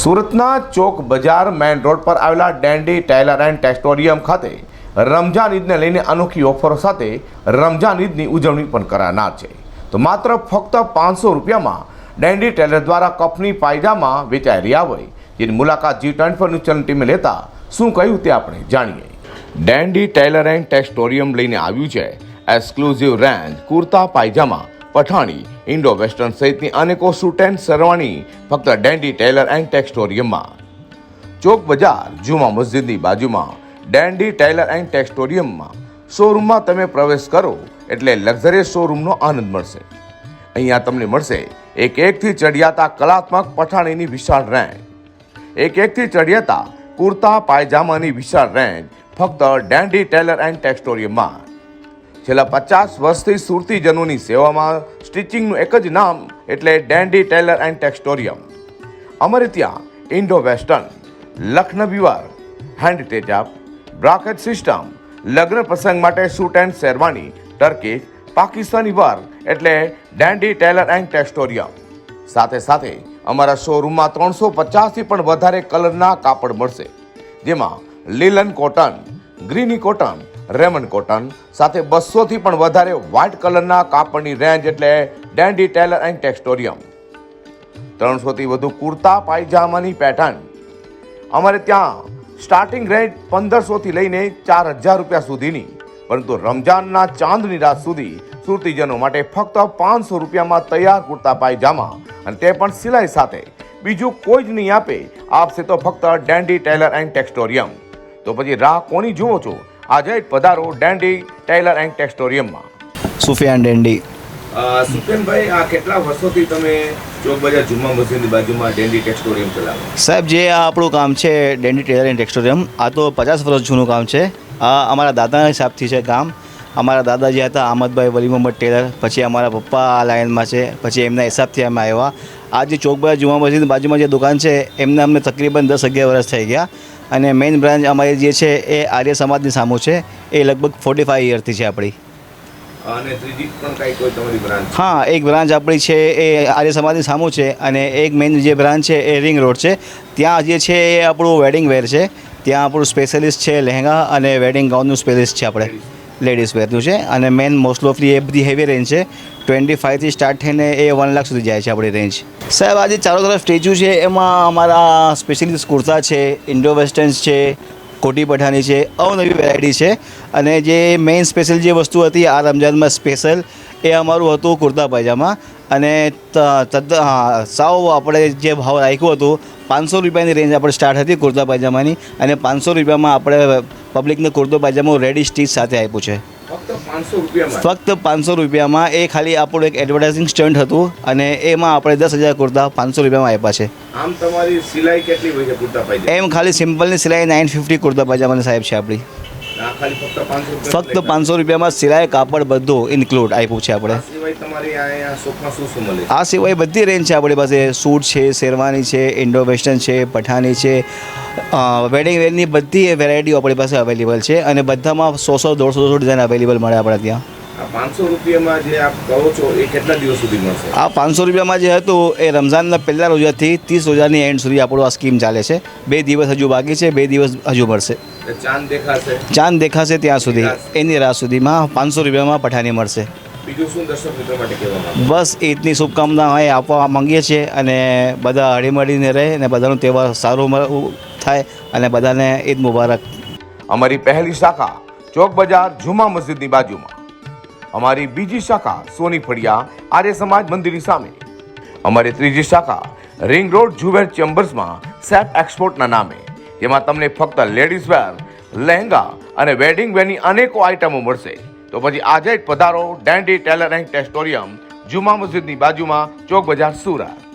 સુરતના ચોક બજાર main road પર આવેલા ડેન્ડી ટેલર એન્ડ ટેસ્ટોરિયમ ખાતે રમજાન ઈદને લઈને અનોખી ઓફરો સાથે રમઝાન ઈદની ઉજવણી પણ કરાનાર છે. તો માત્ર ફક્ત પાંચસો રૂપિયામાં ડેન્ડી ટેલર દ્વારા કપની પાયજામા વેચાઈ રહ્યા હોય. જેની મુલાકાત G twenty four news channel ટીમે લેતા શું કહ્યું તે આપણે જાણીએ. ડેન્ડી ટેલર એન્ડ ટેસ્ટોરિયમ લઈને આવ્યું છે. Exclusive range, kurta pyjama Pathani, Indo western સહિતની અનેકો સૂટ સરવાણી ફક્ત ડેન્ડી ટેલર એન્ડ ટેક્સટોરિયમમાં ચોક બજાર, જુમા મસ્જિદની બાજુમાં ડેન્ડી ટેલર એન્ડ ટેક્સટોરિયમમાં શોરૂમમાં તમે પ્રવેશ કરો એટલે લક્ઝરિયસ શોરૂમનો આનંદ મળશે. અહીંયા તમને મળશે એક એકથી ચડિયાતા કલાત્મક પઠાણીની વિશાળ રેન્જ એક એકથી ચડિયાતા કુર્તા, પાયજામાની વિશાળ રેન્જ ફક્ત ડેન્ડી ટેલર એન્ડ ટેક્સટોરિયમમાં છેલ્લા પચાસ વર્ષથી સુરતીજનોની સેવામાં સ્ટિચિંગનું એક જ નામ એટલે ડેન્ડી ટેલર એન્ડ ટેક્સટોરિયમ. અમારે ત્યાં Indo western, Lucknowi work hand ટેચઅપ bracket system, લગ્ન પ્રસંગ માટે suit and sherwani Turkey Pakistani વાર એટલે ડેન્ડી ટેલર એન્ડ ટેક્સટોરિયમ. સાથે સાથે અમારા શોરૂમમાં ત્રણસો પચાસથી પણ વધારે કલરના કાપડ મળશે, જેમાં લીલન કોટન, ગ્રીની કોટન રેમન કોટન. સાથે બસોથી પણ વધારે વ્હાઇટ કલરના કાપડની રેન્જ એટલે ડેન્ડી ટેલર એન્ડ ટેક્સટોરિયમ ત્રણસોથી વધુ કુર્તા, પાયજામાની પેટર્ન અમારે ત્યાં સ્ટાર્ટિંગ રેન્જ પંદરસોથી લઈને ચાર હજાર રૂપિયા સુધીની. પરંતુ રમજાનના ચાંદની રાત સુધી સુરતીજનો માટે ફક્ત પાંચસો રૂપિયામાં તૈયાર કુર્તા, પાયજામા અને તે પણ સિલાઈ સાથે. બીજું કોઈ જ નહીં આપે. આપશે તો ફક્ત ડેન્ડી ટેલર એન્ડ ટેક્સટોરિયમ તો પછી રાહ કોની જુઓ છો? આજે જ પધારો ડેન્ડી ટેલર એન્ડ ટેક્સટોરિયમમાં. સુફિયાન ડેન્ડી. સુફિયાનભાઈ આ કેટલા વર્ષોથી તમે ચોક બજાર જુમ્મા મસ્જિદની બાજુમાં ડેન્ડી ટેક્સટોરિયમ ચલાવો? સાહેબ જે આ આપણું કામ છે ડેન્ડી ટેલર એન્ડ ટેક્સટોરિયમ આ તો પચાસ વર્ષ જૂનું કામ છે. આ અમારા દાદાના હિસાબથી છે કામ. અમારા દાદા જે હતા અહમદભાઈ વલી મોહમ્મદ ટેલર પછી અમારા પપ્પા આ લાઇનમાં છે પછી એમના હિસાબથી અમે આવ્યા. આ જે ચોકબજાર જુમા મસ્જિદ બાજુમાં જે દુકાન છે એમને અમને તકરીબન દસ અગિયાર વર્ષ થઈ ગયા. અને મેઇન બ્રાન્ચ અમારી જે છે એ આર્ય સમાજની સામું છે. એ લગભગ ફોર્ટી ફાઈવ યરથી છે આપણી. અને ત્રીજી પણ કઈ કોઈ તમારી બ્રાન્ચ હા એક બ્રાન્ચ આપણી છે એ આર્ય સમાજની સામું છે અને એક મેઇન જે બ્રાન્ચ છે એ રિંગ રોડ છે. ત્યાં જે છે એ આપણું વેડિંગ વેર છે. ત્યાં આપણું સ્પેશિયલિસ્ટ છે લહેંગા અને વેડિંગ ગાઉનનું સ્પેશિયલિસ્ટ છે આપણે. લેડીઝ વેરનું છે. અને મેન મોસ્ટ ઓફલી એ બધી હેવી રેન્જ છે. ટ્વેન્ટી ફાઇવથી સ્ટાર્ટ થઈને એ વન લાખ સુધી જાય છે આપણી રેન્જ સાહેબ, આજે ચારો તરફ સ્ટેચ્યુ છે. એમાં અમારા સ્પેશિયલિસ્ટ કુર્તા છે ઇન્ડો વેસ્ટર્ન્સ છે કોટી પઠાની છે, અવનવી વેરાયટી છે. અને જે મેઇન સ્પેશિયલ જે વસ્તુ હતી આ રમજાનમાં સ્પેશિયલ એ અમારું હતું કુર્તા પાયજામા. અને તદ્દ સાવ આપણે જે ભાવ રાખ્યું હતું, પાંચસો રૂપિયાની રેન્જ આપણે સ્ટાર્ટ હતી કુર્તા પાયજામાની. અને પાંચસો રૂપિયામાં આપણે પબ્લિકને કુર્તો પાયજામો રેડી સ્ટીચ સાથે આપ્યું છે. ફક્ત પાંચસો રૂપિયામાં એ ખાલી આપણું એક એડવર્ટાઇઝિંગ સ્ટન્ટ હતું અને એમાં આપણે દસ હજાર કુર્તા પાંચસો રૂપિયામાં આપ્યા છે. આમ તમારી સિલાઈ કેટલી એમ ખાલી સિમ્પલની સિલાઈ નાઇન ફિફ્ટી કુર્તા પાયજામાની સાહેબ છે આપણી. ફક્ત પાંચસો રૂપિયામાં સિલાઈ કાપડ બધું ઇન્ક્લુડ આપ્યું છે આપણે. આ સિવાય બધી રેન્જ છે આપણી પાસે. સૂટ છે શેરવાની છે ઇન્ડો વેસ્ટર્ન છે પઠાની છે. વેડિંગ વેરની બધી વેરાયટીઓ આપણી પાસે અવેલેબલ છે અને બધામાં સો સો દોઢસો દોઢસો ડિઝાઇન અવેલેબલ મળે આપણે ત્યાં. પાંચસો રૂપિયામાં જે આપ કહો છો એ કેટલા દિવસ સુધી મળશે? આ પાંચસો રૂપિયામાં જે હતું એ રમઝાનના પહેલા રોજાથી ત્રીસ રોજાની એન્ડ સુધી આપણું આ સ્કીમ ચાલે છે. બે દિવસ હજુ બાકી છે બે દિવસ હજુ મળશે. ચાંદ દેખાશે? ચાંદ દેખાશે ત્યાં સુધી. એની રાત સુધીમાં પાંચસો રૂપિયામાં પઠાની મળશે. બીજું શું દર્શક મિત્રો માટે કહેવા માંગો બસ ઈદની શુભકામના હોય આપવા માંગીએ છીએ અને બધા હળીમળીને રહે અને બધાનો તહેવાર સારો થાય અને બધાને ઈદ મુબારક. અમારી પહેલી શાખા ચોક બજાર જુમા મસ્જિદની બાજુમાં. અમારી બીજી શાખા સોની ફળિયા આર્ય સમાજ મંદિરની સામે. અમારી ત્રીજી શાખા રિંગ રોડ જુવેર ચેમ્બર્સમાં સેફ એક્સપોર્ટના નામે. જેમાં તમને ફક્ત લેડીઝ વેર, લહેંગા અને વેડિંગ વેરની અનેકો આઇટમો મળશે. તો પછી આજે જ પધારો Dandy tailor and Textorium Juma મસ્જિદની બાજુમાં ચોક બજાર સુરત.